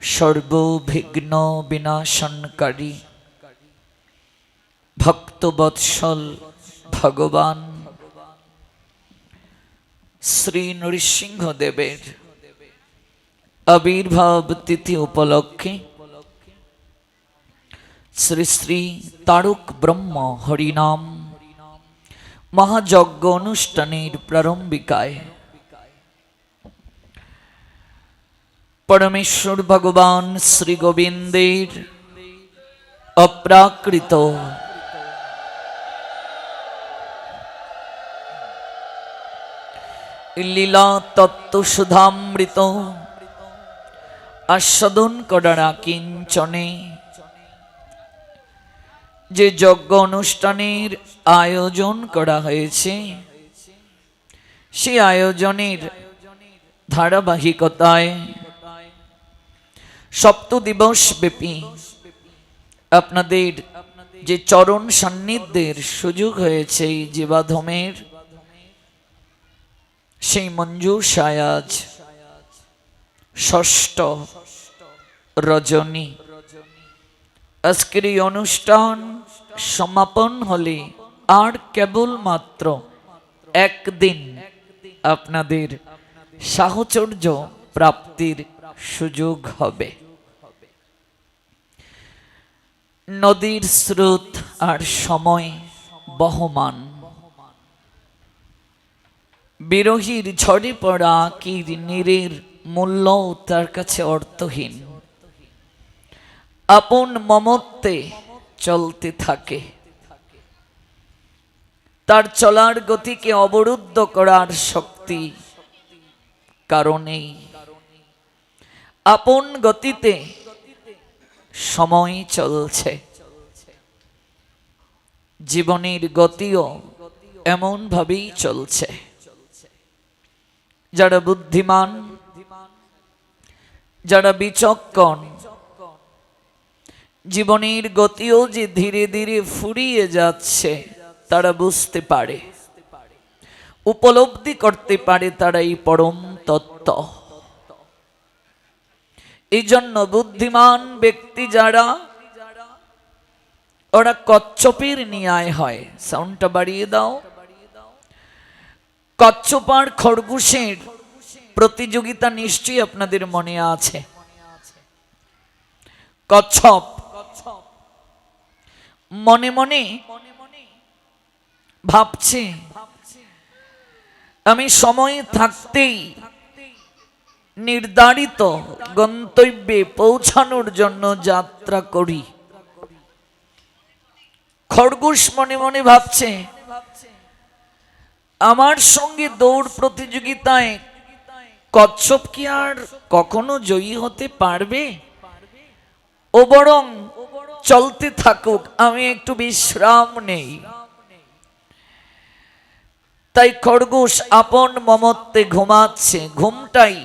সর্ববিঘ্ন বিনাশনকারী। ভক্তবৎসল ভগবান। শ্রী নৃসিংহদেবের আবির্ভাব তিথি উপলক্ষে শ্রী শ্রী তারক ব্রহ্ম হরিনাম। মহাযজ্ঞ অনুষ্ঠানের প্রারম্ভিকায় পরমেশ্বর ভগবান শ্রী গোবিন্দের অপ্রাকৃত লীলা তত্ত্ব সুধামৃত আস্বাদন করার কিঞ্চনে যে যজ্ঞ অনুষ্ঠানের আয়োজন করা হয়েছে, সেই আয়োজনের ধারাবাহিকতায় সপ্ত দিবস ব্যাপী আপনাদের যে চরণ সান্নিধ্যের সুযোগ হয়েছে এই জীবাধমের, সেই মঞ্জু সায়াজ ষষ্ঠ রজনী। আজকের এই অনুষ্ঠান সমাপন হলে আর কেবলমাত্র একদিন আপনাদের সাহচর্য প্রাপ্তির সুযোগ হবে। নদীর স্রোত আর সময় বহমান। বিরোহীর ঝড়ে পড়া কির নীরের মূল্য তার কাছে অর্থহীন। আপন মমত্বে চলতে থাকে। তার চলার গতিকে অবরুদ্ধ করার শক্তি কারণেই আপন গতিতে সময় চলছে। জীবনের গতিও এমন ভাবেই চলছে। যারা বুদ্ধিমান, যারা বিচক্ষণ, জীবনের গতিও যে ধীরে ধীরে ফুরিয়ে যাচ্ছে, তারা বুঝতে পারে। উপলব্ধি করতে পারে তারা এই পরম তত্ত্ব। এই জন্য বুদ্ধিমান ব্যক্তি যারা, ওরা কচ্ছপের নিয়ায় হয়। সাউন্ডটা বাড়িয়ে দাও। কচ্ছপ আর খরগোশের প্রতিযোগিতা নিশ্চয়ই আপনাদের মনে আছে। কচ্ছপ মনে মনে ভাবছে, আমি সময় থাকতেই নির্ধারিত গন্তব্যে পৌঁছানোর জন্য যাত্রা করি। খরগোশ মনে মনে ভাবছে, আমার সঙ্গে দৌড় প্রতিযোগিতায় কচ্ছপ কি আর কখনো জয়ী হতে পারবে? ও বরং চলতে থাকুক, আমি একটু বিশ্রাম নেই। তাই খরগোশ আপন মমত্বে ঘুমাচ্ছে, ঘুমটাই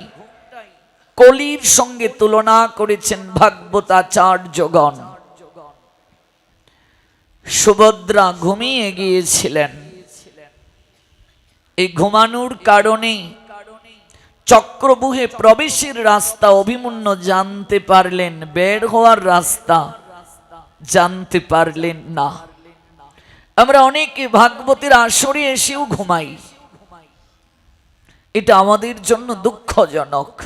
কলির সঙ্গে তুলনা করেছেন ভাগবতাচার্যগণ। সুভদ্রা ঘুমিয়ে গিয়েছিলেন। এই ঘুমানোর কারণে চক্রবুহে প্রবেশের রাস্তা অভিমন্য জানতে পারলেন, বের হওয়ার রাস্তা জানতে পারলেন না। আমরা অনেকে ভাগবতের আসরে এসেও ঘুমাই। এটা আমাদের জন্য দুঃখজনক।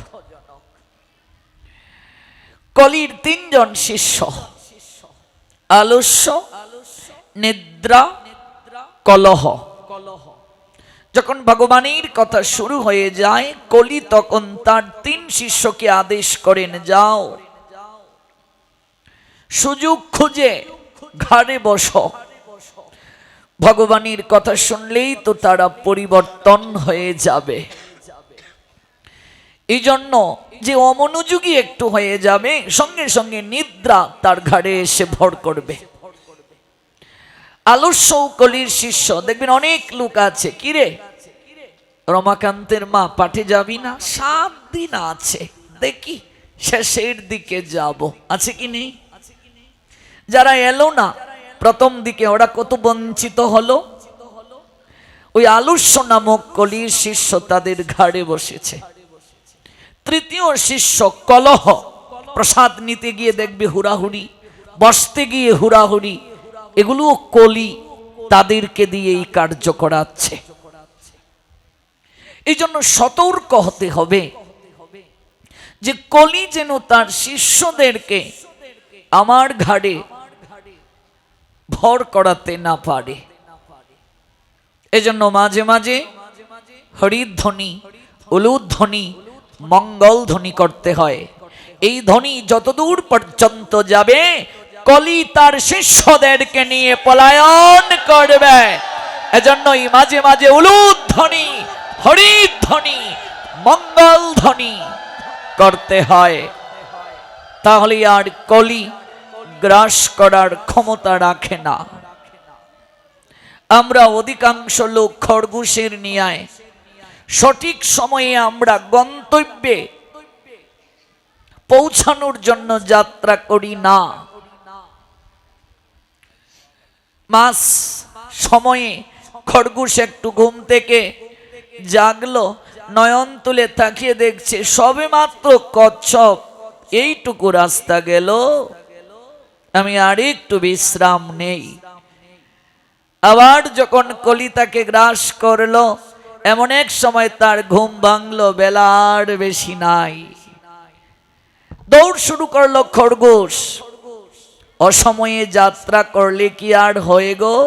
কলির তিনজন শিষ্য। আলস্য, নিদ্রা, কলহ। যখন ভগবানের কথা শুরু হয়ে যায়, কলি তখন তার তিন শিষ্যকে আদেশ করেন, যাও। সুযোগ খুঁজে ঘাড়ে বস। ভগবানের কথা শুনলেই তো তারা পরিবর্তন হয়ে যাবে। এই জন্য যে অমনোযোগী একটু হয়ে যাবে, সঙ্গে সঙ্গে নিদ্রা তার ঘাড়ে এসে ভর করবে। আলস্য কলির শিষ্য, দেখবেন অনেক লোক আছে। কিরে রমাকান্তের মা, পাঠে যাবি না? সাত দিন আছে। দেখি শেষের দিকে যাব। আছে কি নেই? যারা এলো না, প্রথম দিকে ওরা কত বঞ্চিত হলো। ওই আলস্য নামক কলির শিষ্য তাদের ঘাড়ে বসেছে। তৃতীয় শিষ্য কলহ। প্রসাদ নিতে গিয়ে দেখবে হুড়াহুড়ি, বসতে গিয়ে হুড়াহুড়ি। এগুলোও কলি তাদেরকে দিয়ে এই কার্য করাচ্ছে। এই জন্য সতর্ক হতে হবে যে কলি যেন তার শিষ্যদেরকে আমার ঘাড়ে ভর করাতে না পারে। এজন্য মাঝে মাঝে হরিধ্বনি, উলুধ্বনি মঙ্গল ধ্বনি করতে হয়। এই ধ্বনি যতদূর পর্যন্ত যাবে, কলি তার শিষ্যদেরকে নিয়ে পলায়ন করবে। এজন্যই মাঝে মাঝে মঙ্গল ধ্বনি করতে হয়। তাহলে আর কলি গ্রাস করার ক্ষমতা রাখে না। আমরা অধিকাংশ লোক খরগোশের নিয়ায় সঠিক সময়ে আমরা গন্তব্যে পৌঁছানোর জন্য যাত্রা করি না। মাস সময়ে খরগোশ একটু ঘুম থেকে জাগলো, নয়ন তুলে তাকিয়ে দেখছে সবে মাত্র কচ্ছপ। এইটুকু রাস্তা গেল। আমি আর একটু বিশ্রাম নেই। আবার যখন কলিতাকে গ্রাস করল এমন এক সময় তার ঘুম ভাঙলো বেলার বেশি নাই। দৌড় শুরু করল খরগোশ। অসময়ে যাত্রা করলে কি আর হয়ে গো?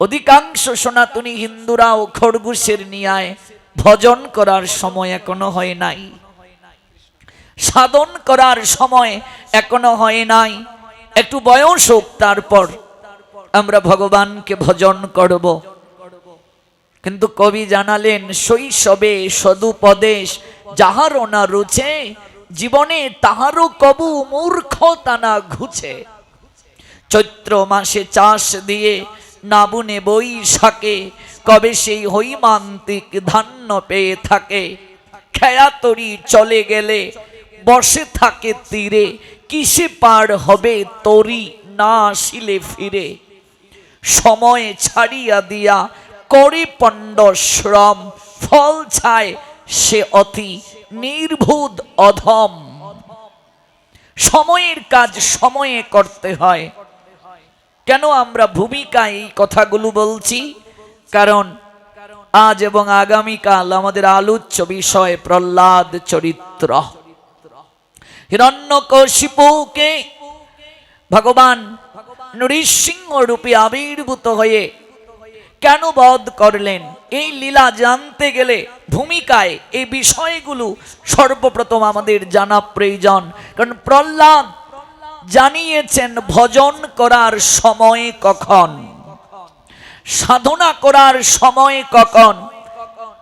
অধিকাংশ সনাতনী হিন্দুরা ও খরগোশের নিয়ায় ভজন করার সময় এখনও হয় নাই। সাধন করার সময় এখনও হয় নাই। একটু বয়স হোক তারপর আমরা ভগবানকে ভজন করব। কিন্তু কবি জানালেন, শৈশবে সদুপদেশ যাহারও না রুচে, জীবনে তাহারও কবু মূর্খতা না ঘুছে চৈত্র মাসে চাষ দিয়ে না বুনে বৈশাখে কবে সেই হৈমান্তিক ধান্য পেয়ে থাকে। খেয়াতরি চলে গেলে বসে থাকে তীরে, কিসে পার হবে তরি না আসিলে ফিরে। সময় ছাড়িয়া দিয়া করে পণ্ড শ্রম ফল ছায় সে অতি নির্ভুত অধম। সময়ের কাজ সময়ে করতে হয়। কেন আমরা ভূমিকায় এই কথাগুলো বলছি? কারণ আজ এবং আগামীকাল আমাদের আলোচ্য বিষয় প্রহ্লাদ চরিত্র। হিরণ্যকশিপুকে ভগবান নৃসিংহ রূপে আবির্ভূত হয়ে কেন বধ করলেন? এই লীলা জানতে গেলে ভূমিকায় এই বিষয়গুলো সর্বপ্রথম আমাদের জানা প্রয়োজন। কারণ প্রহ্লাদ জানিয়েছেন, ভজন করার সময় কখন? সাধনা করার সময় কখন?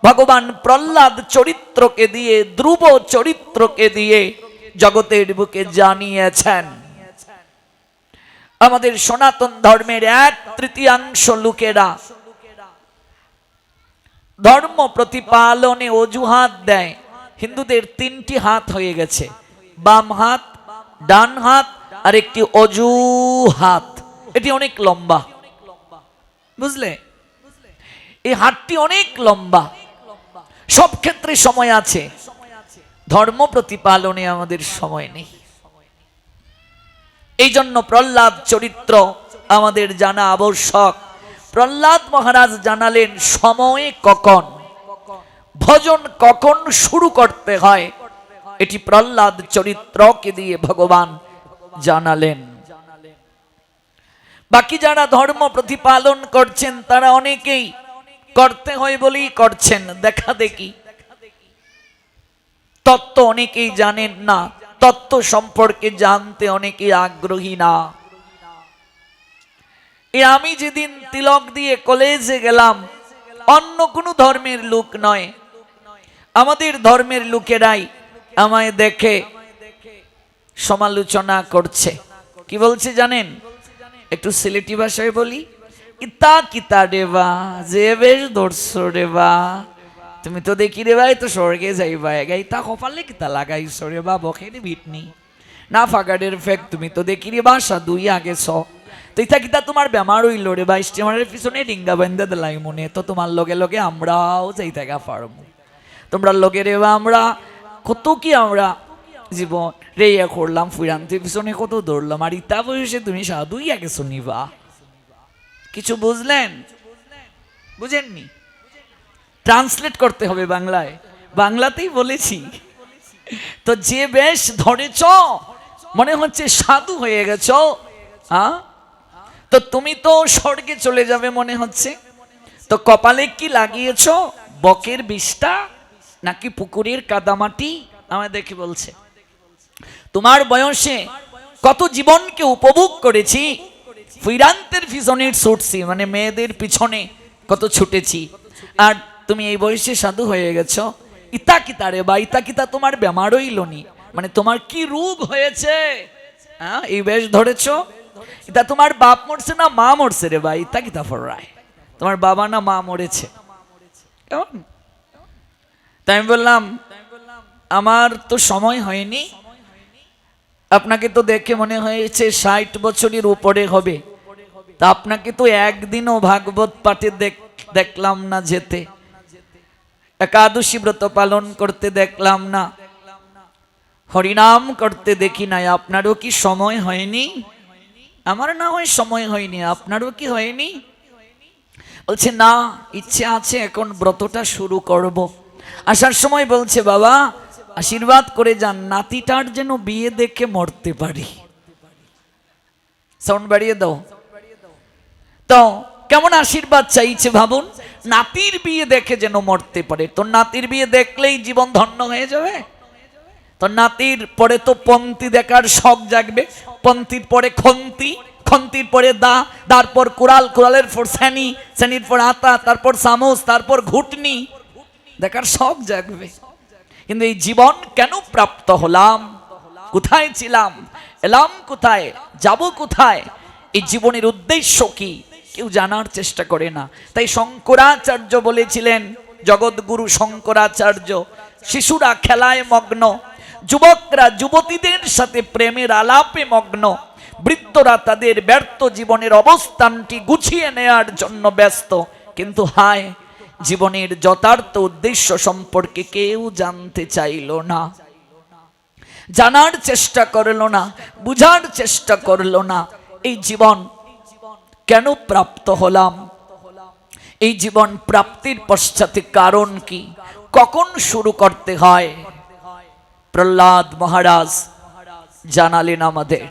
ভগবান প্রহ্লাদ চরিত্রকে দিয়ে, ধ্রুব চরিত্রকে দিয়ে জগতের বুকে জানিয়েছেন। আমাদের সনাতন ধর্মের এক তৃতীয়াংশ লোকেরা ধর্ম প্রতিপালনে অজুহাত দেয়। হিন্দুদের তিনটি হাত হয়ে গেছে। বাম হাত, ডান হাত, আর একটি অজুহাত। এটি অনেক লম্বা। বুঝলে? এই হাতটি অনেক লম্বা। সব ক্ষেত্রে সময় আছে। ধর্ম প্রতিপালনে আমাদের সময় নেই। এই জন্য প্রহ্লাদ চরিত্র আমাদের জানা আবশ্যক। প্রহ্লাদ মহারাজ জানালেন, সময়ে কখন? ভজন কখন শুরু করতে হয়? এটি প্রহ্লাদ চরিত্রকে দিয়ে ভগবান জানালেন। বাকি যারা ধর্ম প্রতিপালন করছেন, তারা অনেকেই করতে হয় বলেই করছেন। দেখা দেখি। তত্ত্ব অনেকেই জানেন না, তত্ত্ব সম্পর্কে জানতে অনেকেই আগ্রহী না। এ আমি যেদিন তিলক দিয়ে কলেজে গেলাম, অন্য কোনো ধর্মের লোক নয়। আমাদের ধর্মের লোকেরাই আমায় দেখে, সমালোচনা করছে। কি বলছে জানেন? একটু সিলেটি ভাষায় বলি। ইতা কিতা রেবা যে বেশ ধরছ রেবা তুমি তো দেখি রে ভাই, তো স্বর্গে যাইবা। এগাই তা কপালে কিতা লাগাইছ রে বা বখেনি ভিটনি না ফাগাডের ফেক, তুমি তো দেখি রে বাসা দুই আগে ছ। তো ইতা কিতা তোমার বেমার হইল রে বা স্টিমারের পিছনে ডিঙ্গা বেঁধে দিলাই মনে। তো তোমার লগে লগে আমরাও যাই থাকা পারব। তোমরা লগে রে বা আমরা, কত কি আমরা জীবন। রে ইয়া করলাম, ফুরান্তির পিছনে কত দৌড়লাম। আর ইতা বয়সে তুমি সাধুই আগে শুনিবা। কিছু বুঝলেন? বুঝেননি? ট্রান্সলেট করতে হবে বাংলায়। বাংলাতেই বলেছি। তো যে বেশ ধরেছ, মনে হচ্ছে সাধু হয়ে গেছ। হ্যাঁ তো তুমি তো স্বর্গে চলে যাবে মনে হচ্ছে। তো কপালে কি লাগিয়েছ? বকের বিষটা নাকি পুকুরের কাদামাটি? আমায় দেখে বলছে। তোমার বয়সে কত জীবনকে উপভোগ করেছি। ফিরান্তের পিছনে ছুটছি মানে মেয়েদের পিছনে কত ছুটেছি। আর তুমি এই বয়সে সাধু হয়ে গেছ। ইতা কিতা রে বা, ইতা কিতা তোমার বেমার হইলনি মানে তোমার কি রোগ হয়েছে? হ্যাঁ এই বেশ ধরেছ। ইতা তোমার বাপ মরছে না মা মরছে রে ভাই? ইতা কিতা ফরায় তোমার বাবা না মা মরেছে? কেমন? তাই আমি বললাম, আমার তো সময় হয়নি। আপনাকে তো দেখে মনে হয়েছে ষাট বছরের উপরে হবে। তা আপনাকে তো একদিনও ভাগবত পাঠে দেখ- দেখলাম না যেতে। একাদশী ব্রত পালন করতে দেখলাম না। হরিনাম করতে দেখি নাই। আপনারও কি সময় হয়নি? আমার না হয় সময় হয়নি, আপনারও কি হয়নি? বলছে, না, ইচ্ছে আছে, এখন ব্রতটা শুরু করব। আসার সময় বলছে, বাবা, আশীর্বাদ করে যান, নাতিটার যেন বিয়ে দেখে মরতে পারি। সাউন্ড বাড়িয়ে দাও। তো, কেমন আশীর্বাদ চাইছে ভাবুন? নাতির বিয়ে দেখে যেন মরতে পারে। তো নাতির বিয়ে দেখলেই জীবন ধন্য হয়ে যাবে? তো নাতির পরে তো পন্থী দেখার শখ জাগবে। পন্থীর পরে খন্তি, খন্তির পরে দা, তারপর কুড়াল, কুড়ালের পর শ্যানি শ্যানির পর আতা, তারপর চামচ তারপর ঘুটনি। দেখার শখ জাগবে। কিন্তু এই জীবন কেন প্রাপ্ত হলাম? কোথায় ছিলাম? এলাম কোথায়? যাব কোথায়? এই জীবনের উদ্দেশ্য কি? কেউ জানার চেষ্টা করে না। তাই শঙ্করাচার্য বলেছিলেন, জগৎগুরু শঙ্করাচার্য, শিশুরা খেলায় মগ্ন যুবকরা, যুবতীদের সাথে প্রেমের আলাপে মগ্ন। বৃদ্ধরা তাদের ব্যর্থ জীবনের অবস্থানটি গুছিয়ে নেয়ার জন্য ব্যস্ত। কিন্তু হায়, জীবনের যথার্থ উদ্দেশ্য সম্পর্কে কেউ জানতে চাইল না। জানার চেষ্টা করল না, বুঝার চেষ্টা করল না। এই জীবন কেন প্রাপ্ত হলাম? এই জীবন প্রাপ্তির পশ্চাতে কারণ কি? কখন শুরু করতে হয়? প্রহ্লাদ মহারাজ জানালেন আমাদের